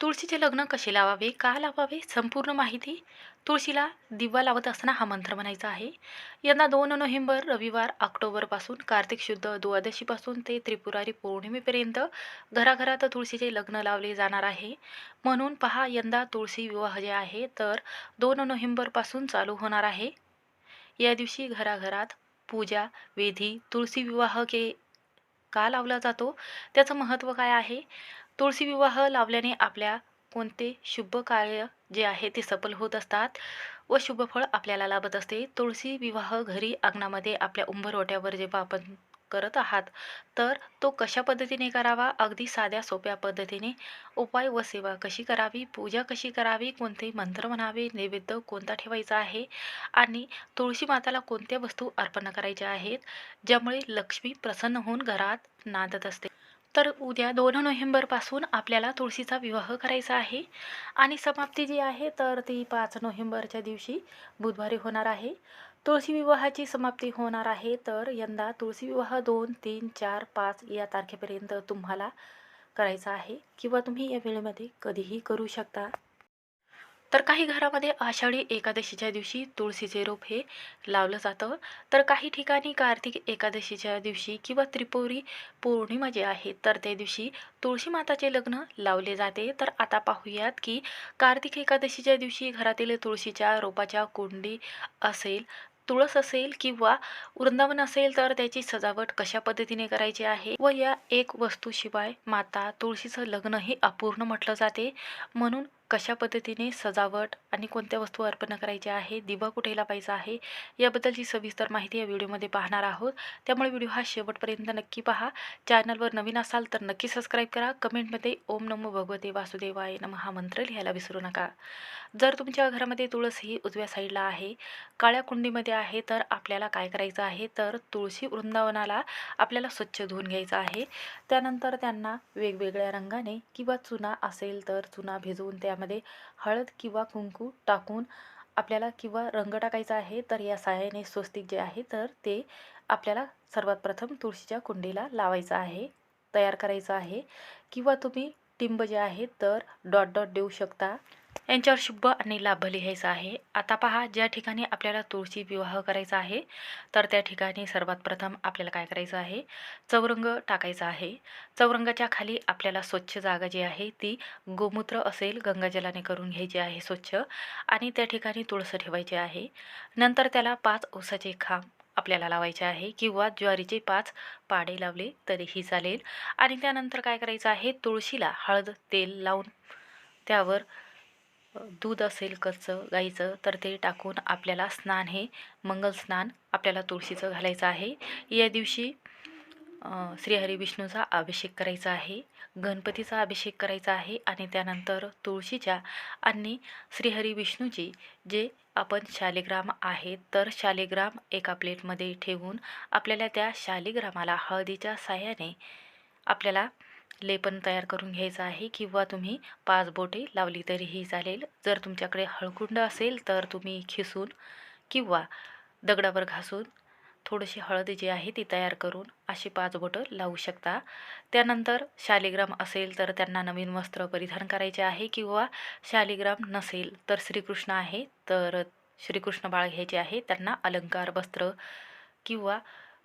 तुळशीचे लग्न कसे लावावे का लावावे संपूर्ण माहिती तुळशीला दिवा लावत असताना हा मंत्र म्हणायचा आहे. यंदा दोन नोव्हेंबर रविवार ऑक्टोबरपासून कार्तिक शुद्ध द्वादशीपासून ते त्रिपुरारी पौर्णिमेपर्यंत घराघरात तुळशीचे लग्न लावले जाणार आहे. म्हणून पहा यंदा तुळशी विवाह जे आहे तर दोन नोव्हेंबरपासून चालू होणार आहे. या दिवशी घराघरात पूजा विधी तुळशी विवाह के का लावला जातो? त्याचं महत्त्व काय आहे? तुळशी विवाह लावल्याने आपल्या कोणते शुभ कार्य जे आहे ते सफल होत असतात व शुभफळ आपल्याला लाभत असते. तुळशी विवाह घरी अंगणामध्ये आपल्या उंबरवट्यावर जेव्हा आपण करत आहात तर तो कशा पद्धतीने करावा? अगदी साध्या सोप्या पद्धतीने उपाय व सेवा कशी करावी? पूजा कशी करावी? कोणते मंत्र म्हणावे? नैवेद्य कोणता ठेवायचा आहे? आणि तुळशी माताला कोणत्या वस्तू अर्पण करायच्या आहेत? ज्यामुळे लक्ष्मी प्रसन्न होऊन घरात नांदत असते. तर उद्या दोन नोव्हेंबरपासून आपल्याला तुळशीचा विवाह करायचा आहे. आणि समाप्ती जी आहे तर ती पाच नोव्हेंबरच्या दिवशी बुधवारी होणार आहे. तुळशी विवाहाची समाप्ती होणार आहे तर यंदा तुळशी विवाह दोन तीन चार पाच या तारखेपर्यंत तुम्हाला करायचा आहे. किंवा तुम्ही या वेळेमध्ये कधीही करू शकता. तर काही घरामध्ये आषाढी एकादशीच्या दिवशी तुळशीचे रोप हे लावलं जातं. तर काही ठिकाणी कार्तिक एकादशीच्या दिवशी किंवा त्रिपुरी पौर्णिमा जे आहे तर त्या दिवशी तुळशी माताचे लग्न लावले जाते. तर आता पाहूयात की कार्तिक एकादशीच्या दिवशी घरातील तुळशीच्या रोपाच्या कुंडी असेल तुळस असेल किंवा वृंदावन असेल तर त्याची सजावट कशा पद्धतीने करायची आहे व या एक वस्तूशिवाय माता तुळशीचं लग्न हे अपूर्ण म्हटलं जाते. म्हणून कशा पद्धतीने सजावट आणि कोणत्या वस्तू अर्पण करायच्या आहे दिवा कुठे लावायचा आहे याबद्दलची सविस्तर माहिती या व्हिडिओमध्ये पाहणार आहोत. त्यामुळे व्हिडिओ हा शेवटपर्यंत नक्की पहा. चॅनलवर नवीन असाल तर नक्की सबस्क्राईब करा. कमेंटमध्ये ओम नमो भगवते वासुदेवाय नम हा मंत्र लिहायला विसरू नका. जर तुमच्या घरामध्ये तुळस ही उजव्या साईडला आहे काळ्या कुंडीमध्ये आहे तर आपल्याला काय करायचं आहे तर तुळशी वृंदावनाला आपल्याला स्वच्छ धुवून घ्यायचं आहे. त्यानंतर त्यांना वेगवेगळ्या रंगाने किंवा चुना असेल तर चुना भिजवून त्यामध्ये हळद किंवा कुंकू टाकून आपल्याला किंवा रंग टाकायचा आहे तर या साहाय्याने स्वस्तिक जे आहे तर ते आपल्याला सर्वात प्रथम तुळशीच्या कुंडीला लावायचं आहे तयार करायचं आहे. किंवा तुम्ही टिंब जे आहे तर डॉट डॉट देऊ शकता. यांच्यावर शुभ आणि लाभ लिहायचा आहे. आता पहा ज्या ठिकाणी आपल्याला तुळशी विवाह करायचा आहे तर त्या ठिकाणी सर्वात प्रथम आपल्याला काय करायचं आहे? चौरंग टाकायचा आहे. चौरंगाच्या खाली आपल्याला स्वच्छ जागा जी आहे ती गोमूत्र असेल गंगाजलाने करून घ्यायची आहे स्वच्छ आणि त्या ठिकाणी तुळस ठेवायची आहे. नंतर त्याला पाच ऊसाचे खांब आपल्याला लावायचे आहे किंवा ज्वारीचे पाच पाडे लावले तरीही चालेल. आणि त्यानंतर काय करायचं आहे? तुळशीला हळद तेल लावून त्यावर दूध असेल कच्चं गाईचं तर ते टाकून आपल्याला स्नान हे मंगल स्नान आपल्याला तुळशीचं घालायचं आहे. या दिवशी श्रीहरी विष्णूचा अभिषेक करायचा आहे गणपतीचा अभिषेक करायचा आहे आणि त्यानंतर तुळशीच्या आणि श्रीहरी विष्णूची जे आपण शालिग्राम आहेत तर शालिग्राम एका प्लेटमध्ये ठेवून आपल्याला त्या शालिग्रामाला हळदीच्या साह्याने आपल्याला लेपन तयार करून घ्यायचं आहे किंवा तुम्ही पाच बोटे लावली तरीही चालेल. जर तुमच्याकडे हळकुंड असेल तर तुम्ही खिसून किंवा दगडावर घासून थोडीशी हळद जी आहे ती तयार करून अशी पाच बोटं लावू शकता. त्यानंतर शालिग्राम असेल तर त्यांना नवीन वस्त्र परिधान करायचे आहे किंवा शालिग्राम नसेल तर श्रीकृष्ण आहे तर श्रीकृष्ण बाळ घ्यायचे आहे. त्यांना अलंकार वस्त्र किंवा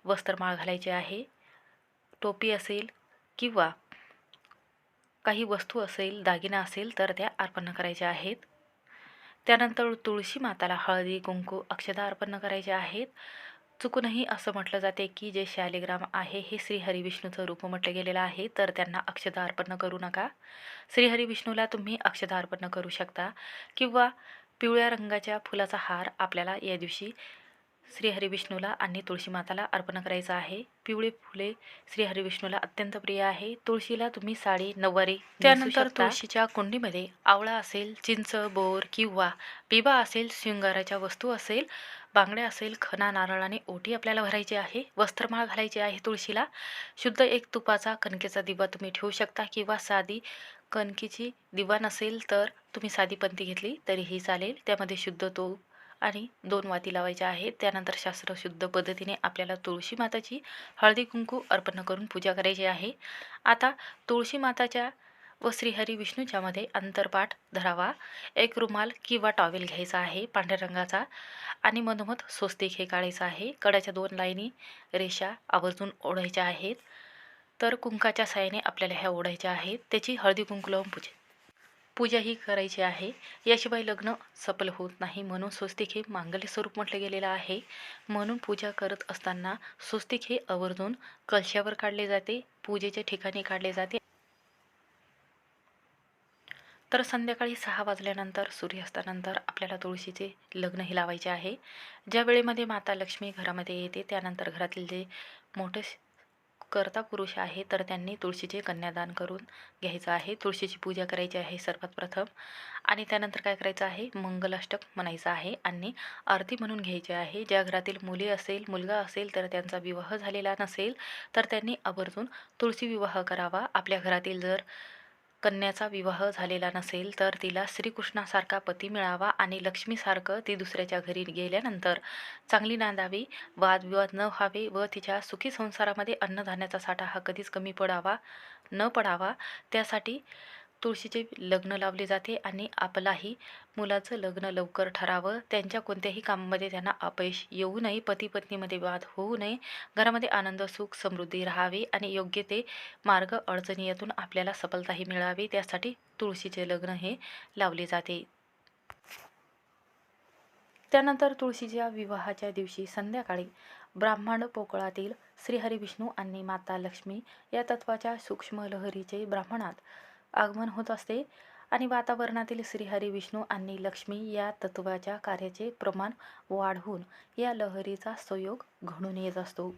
वस्त्रमाळ घालायचे आहे. टोपी असेल किंवा काही वस्तू असेल दागिना असेल तर त्या अर्पण करायच्या आहेत. त्यानंतर तुळशी माताला हळदी कुंकू अक्षदा अर्पण करायचे आहेत. चुकूनही असं म्हटलं जाते की जे शालिग्राम आहे हे श्रीहरी विष्णूचं रूप म्हटलं गेलेलं आहे तर त्यांना अक्षदा अर्पण करू नका. श्रीहरी विष्णूला तुम्ही अक्षदा अर्पण करू शकता किंवा पिवळ्या रंगाच्या फुलाचा हार आपल्याला या दिवशी श्री विष्णूला आणि तुळशी माताला अर्पण करायचं आहे. पिवळे फुले श्री विष्णूला अत्यंत प्रिय आहे. तुळशीला तुम्ही साडी नऊवारी त्यानंतर तुळशीच्या कुंडीमध्ये आवळा असेल चिंच बोर किंवा पिबा असेल शृंगाराच्या वस्तू असेल बांगड्या असेल खना नारळ आणि ओटी आपल्याला भरायची आहे. वस्त्रमाळ घालायची आहे तुळशीला. शुद्ध एक तुपाचा कणकेचा दिवा तुम्ही ठेवू शकता किंवा साधी कणकीची दिवा नसेल तर तुम्ही साधी पंथी घेतली तरीही चालेल. त्यामध्ये शुद्ध तूप आणि दोन वाती लावायच्या आहेत. त्यानंतर शास्त्रशुद्ध पद्धतीने आपल्याला तुळशी माताची हळदी कुंकू अर्पण करून पूजा करायची आहे. आता तुळशी माताच्या व श्रीहरी विष्णूच्यामध्ये अंतरपाठ धरावा. एक रुमाल किंवा टॉवेल घ्यायचा आहे. पांढऱ्या रंगाचा आणि मधोमध स्वस्तिक हे काढायचं आहे. कड्याच्या दोन लाईनी रेषा आवर्जून ओढायच्या आहेत. तर कुंकाच्या साहाय्याने आपल्याला ह्या ओढायच्या आहेत. त्याची हळदी कुंकू लावून पूजा पूजा ही करायची आहे. याशिवाय लग्न सफल होत नाही म्हणून स्वस्तिक हे मांगल्य स्वरूप म्हटलं गेलेलं आहे. म्हणून पूजा करत असताना स्वस्तिक हे आवर्जून कलशावर काढले जाते पूजेच्या ठिकाणी काढले जाते. तर संध्याकाळी सहा वाजल्यानंतर सूर्यास्तानंतर आपल्याला तुळशीचे लग्न हे लावायचे आहे. ज्या वेळेमध्ये माता लक्ष्मी घरामध्ये येते त्यानंतर घरातील जे मोठे कर्ता पुरुष आहे तर त्यांनी तुळशीचे कन्यादान करून घ्यायचं आहे. तुळशीची पूजा करायची आहे सर्वात प्रथम. आणि त्यानंतर काय करायचं आहे? मंगलाष्टक म्हणायचं आहे आणि आरती म्हणून घ्यायची आहे. ज्या घरातील मुली असेल मुलगा असेल तर त्यांचा विवाह झालेला नसेल तर त्यांनी आवर्जून तुळशी विवाह करावा. आपल्या घरातील जर कन्याचा विवाह झालेला नसेल तर तिला श्रीकृष्णासारखा पती मिळावा आणि लक्ष्मीसारखं ती दुसऱ्याच्या घरी गेल्यानंतर चांगली नांदावी वादविवाद न व्हावे व तिच्या सुखी संसारामध्ये अन्नधान्याचा साठा हा कधीच कमी पडावा न पडावा त्यासाठी तुळशीचे लग्न लावले जाते आणि आपलाही मुलाचं लग्न लवकर ठरावं. त्यांच्या कोणत्याही कामामध्ये त्यांना अपयश येऊ नये. पती पत्नीमध्ये वाद होऊ नये. घरामध्ये आनंद सुख समृद्धी राहावी आणि योग्य ते मार्ग अडचणीतून आपल्याला सफलताही मिळावी. त्यासाठी तुळशीचे लग्न हे लावले जाते. त्यानंतर तुळशीच्या विवाहाच्या दिवशी संध्याकाळी ब्राह्मण पोकळातील श्रीहरी विष्णू आणि माता लक्ष्मी या तत्वाच्या सूक्ष्म लहरीचे ब्राह्मणात आगमन होत असते. आणि वातावरणातील श्रीहरी विष्णू आणि लक्ष्मी या तत्वाच्या कार्याचे प्रमाण वाढवून या लहरीचा संयोग घडून येत असतो.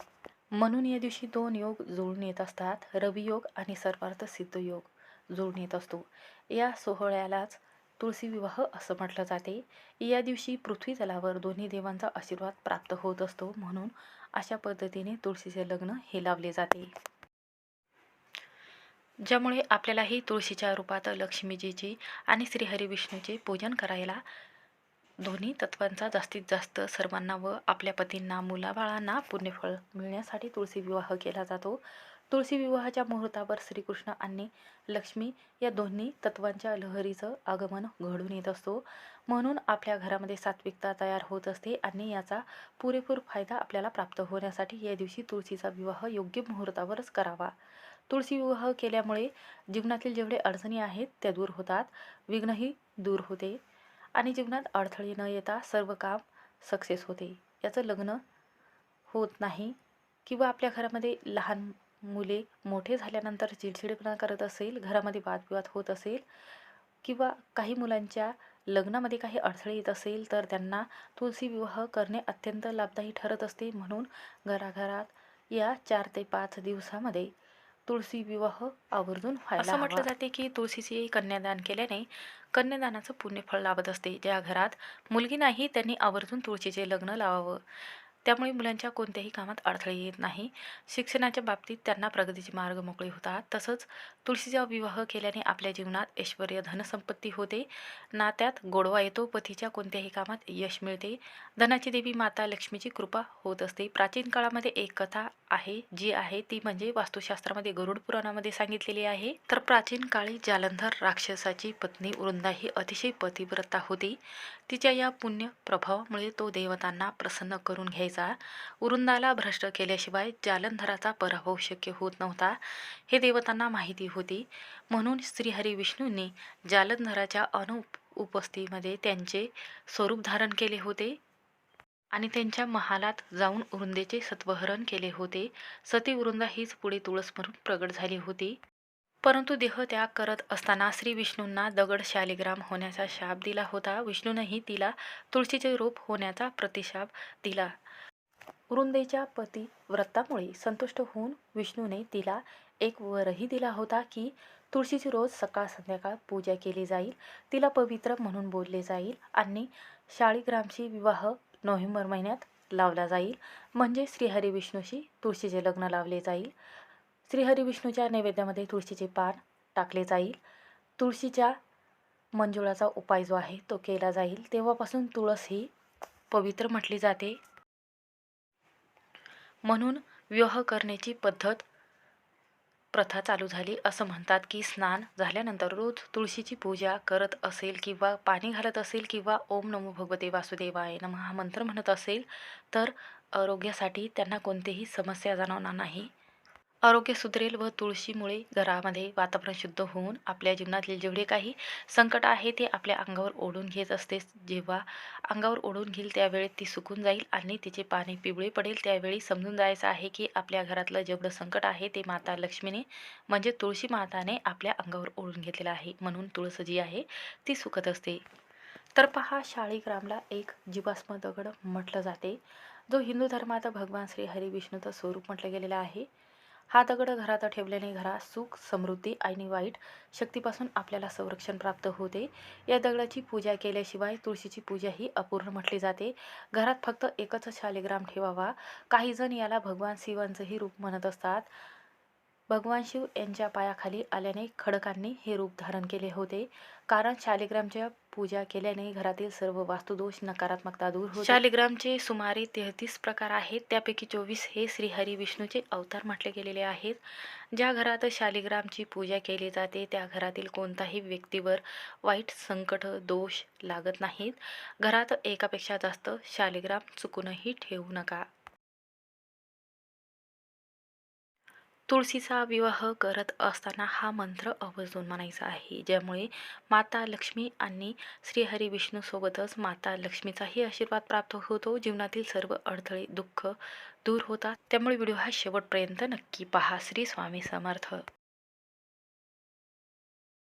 म्हणून या दिवशी दोन योग जुळून येत असतात. रवियोग आणि सर्वार्थ सिद्ध योग जुळून येत असतो. या सोहळ्यालाच तुळशी विवाह असं म्हटलं जाते. या दिवशी पृथ्वी तलावर दोन्ही देवांचा आशीर्वाद प्राप्त होत असतो. म्हणून अशा पद्धतीने तुळशीचे लग्न हे लावले जाते. ज्यामुळे आपल्यालाही तुळशीच्या रूपात लक्ष्मीजीची आणि श्रीहरी विष्णूचे पूजन करायला दोन्ही तत्वांचा जास्तीत जास्त सर्वांना व आपल्या पतींना मुलाबाळांना पुण्यफळ मिळण्यासाठी तुळशी विवाह केला जातो. तुळशी विवाहाच्या मुहूर्तावर श्रीकृष्ण आणि लक्ष्मी या दोन्ही तत्वांच्या लहरीचं आगमन घडून येत असतो. म्हणून आपल्या घरामध्ये सात्विकता तयार होत असते आणि याचा पुरेपूर फायदा आपल्याला प्राप्त होण्यासाठी या दिवशी तुळशीचा विवाह योग्य मुहूर्तावरच करावा. तुळशी विवाह केल्यामुळे जीवनातील जेवढे अडचणी आहेत त्या दूर होतात. विघ्नही दूर होते आणि जीवनात अडथळे न येता सर्व काम सक्सेस होते. याचं लग्न होत नाही किंवा आपल्या घरामध्ये लहान मुले मोठे झाल्यानंतर चिडचिडेपणा करत असेल घरामध्ये वादविवाद होत असेल किंवा काही मुलांच्या लग्नामध्ये काही अडथळे येत असेल तर त्यांना तुळशी विवाह करणे अत्यंत लाभदायी ठरत असते. म्हणून घराघरात या चार ते पाच दिवसामध्ये तुळशी विवाह आवर्जून व्हायला असं म्हटलं जाते की तुळशीचे कन्यादान केल्याने कन्यादानाचं पुण्यफळ लाभत असते. ज्या घरात मुलगी नाही त्यांनी आवर्जून तुळशीचे लग्न लावावं. त्यामुळे मुलांच्या कोणत्याही कामात अडथळे येत नाही. शिक्षणाच्या बाबतीत त्यांना प्रगतीचे मार्ग मोकळे होतात. तसंच तुळशीचा विवाह केल्याने आपल्या जीवनात ऐश्वर धनसंपत्ती होते. नात्यात गोडवा येतो. पतीच्या कोणत्याही कामात यश मिळते. धनाची देवी माता लक्ष्मीची कृपा होत असते. प्राचीन काळामध्ये एक कथा आहे जी आहे ती म्हणजे वास्तुशास्त्रामध्ये गरुड पुराणामध्ये सांगितलेली आहे. तर प्राचीन काळी जालंधर राक्षसाची पत्नी वृंदा ही अतिशय पतिव्रता होती. तिच्या या पुण्य प्रभावामुळे तो देवतांना प्रसन्न करून घ्यायचा. वृंदाला भ्रष्ट केल्याशिवाय जालंधराचा पराभव शक्य होत नव्हता हे देवतांना माहिती होती. म्हणून श्रीहरी विष्णूंनी जालंधराच्या अनुप उपस्थितीमध्ये त्यांचे स्वरूप धारण केले होते. आणि त्यांच्या महालात जाऊन वृंदेचे सत्वहरण केले होते. सती वृंदा हीच पुढे तुळस म्हणून प्रगट झाली होती. परंतु देहत्याग करत असताना श्री विष्णूंना दगड शालिग्राम होण्याचा शाप दिला होता. विष्णूनंही तिला तुळशीचे रूप होण्याचा प्रतिशाप दिला. वृंदेच्या पती व्रतामुळे संतुष्ट होऊन विष्णूने तिला एक वरही दिला होता की तुळशीची रोज सकाळ संध्याकाळ पूजा केली जाईल. तिला पवित्र म्हणून बोलले जाईल आणि शाळीग्रामशी विवाह नोव्हेंबर महिन्यात लावला जाईल. म्हणजे श्रीहरी विष्णूशी तुळशीचे लग्न लावले जाईल. श्रीहरी विष्णूच्या नैवेद्यामध्ये तुळशीचे पान टाकले जाईल. तुळशीच्या मंजुळाचा उपाय जो आहे तो केला जाईल. तेव्हापासून तुळस ही पवित्र म्हटली जाते. म्हणून विवाह करण्याची पद्धत प्रथा चालू झाली. असं म्हणतात की स्नान झाल्यानंतर रोज तुळशीची पूजा करत असेल किंवा पाणी घालत असेल किंवा ओम नमो भगवते वासुदेवाय नम हा मंत्र म्हणत असेल तर आरोग्यासाठी त्यांना कोणतीही समस्या जाणवणार नाही. आरोग्य सुधरेल व तुळशीमुळे घरामध्ये वातावरण शुद्ध होऊन आपल्या जीवनातले जेवढे काही संकट आहे ते आपल्या अंगावर ओढून घेत असते. जेव्हा अंगावर ओढून घेईल त्यावेळी ती सुकून जाईल आणि तिचे पाणी पिवळे पडेल. त्यावेळी समजून जायचं आहे की आपल्या घरातलं जेवढं संकट आहे ते माता लक्ष्मीने म्हणजे तुळशी माताने आपल्या अंगावर ओढून घेतलेलं आहे. म्हणून तुळस जी आहे ती सुकत असते. तर पहा शाळीग्रामला एक जीवास्म दगड म्हटलं जाते. जो हिंदू धर्मात भगवान श्री हरी विष्णूचं स्वरूप म्हटलं गेलेलं आहे. हा दगड घरात ठेवल्याने घरात सुख समृद्धी आणि वाईट शक्तीपासून आपल्याला संरक्षण प्राप्त होते. या दगडाची पूजा केल्याशिवाय तुळशीची पूजा ही अपूर्ण म्हटली जाते. घरात फक्त एकच शालिग्राम ठेवावा. काही जण याला भगवान शिवांचंही रूप म्हणत असतात. भगवान शिव यांच्या पायाखाली आल्याने खडकांनी हे रूप धारण केले होते. कारण शालिग्रामच्या पूजा केल्याने घरातील सर्व वास्तुदोष नकारात्मकता दूर होते. शालिग्रामचे सुमारे तेहतीस प्रकार आहेत. त्यापैकी चोवीस हे श्रीहरी विष्णूचे अवतार म्हटले गेलेले आहेत. ज्या घरात शालिग्रामची पूजा केली जाते त्या घरातील कोणताही व्यक्तीवर वाईट संकट दोष लागत नाहीत. घरात एकापेक्षा जास्त शालिग्राम चुकूनही ठेवू नका. तुळशीचा विवाह करत असताना हा मंत्र आवर्जून म्हणायचा आहे. ज्यामुळे माता लक्ष्मी आणि श्रीहरी विष्णूसोबतच माता लक्ष्मीचाही आशीर्वाद प्राप्त होतो. जीवनातील सर्व अडथळे दुःख दूर होतात. त्यामुळे व्हिडिओ हा शेवटपर्यंत नक्की पहा. श्री स्वामी समर्थ.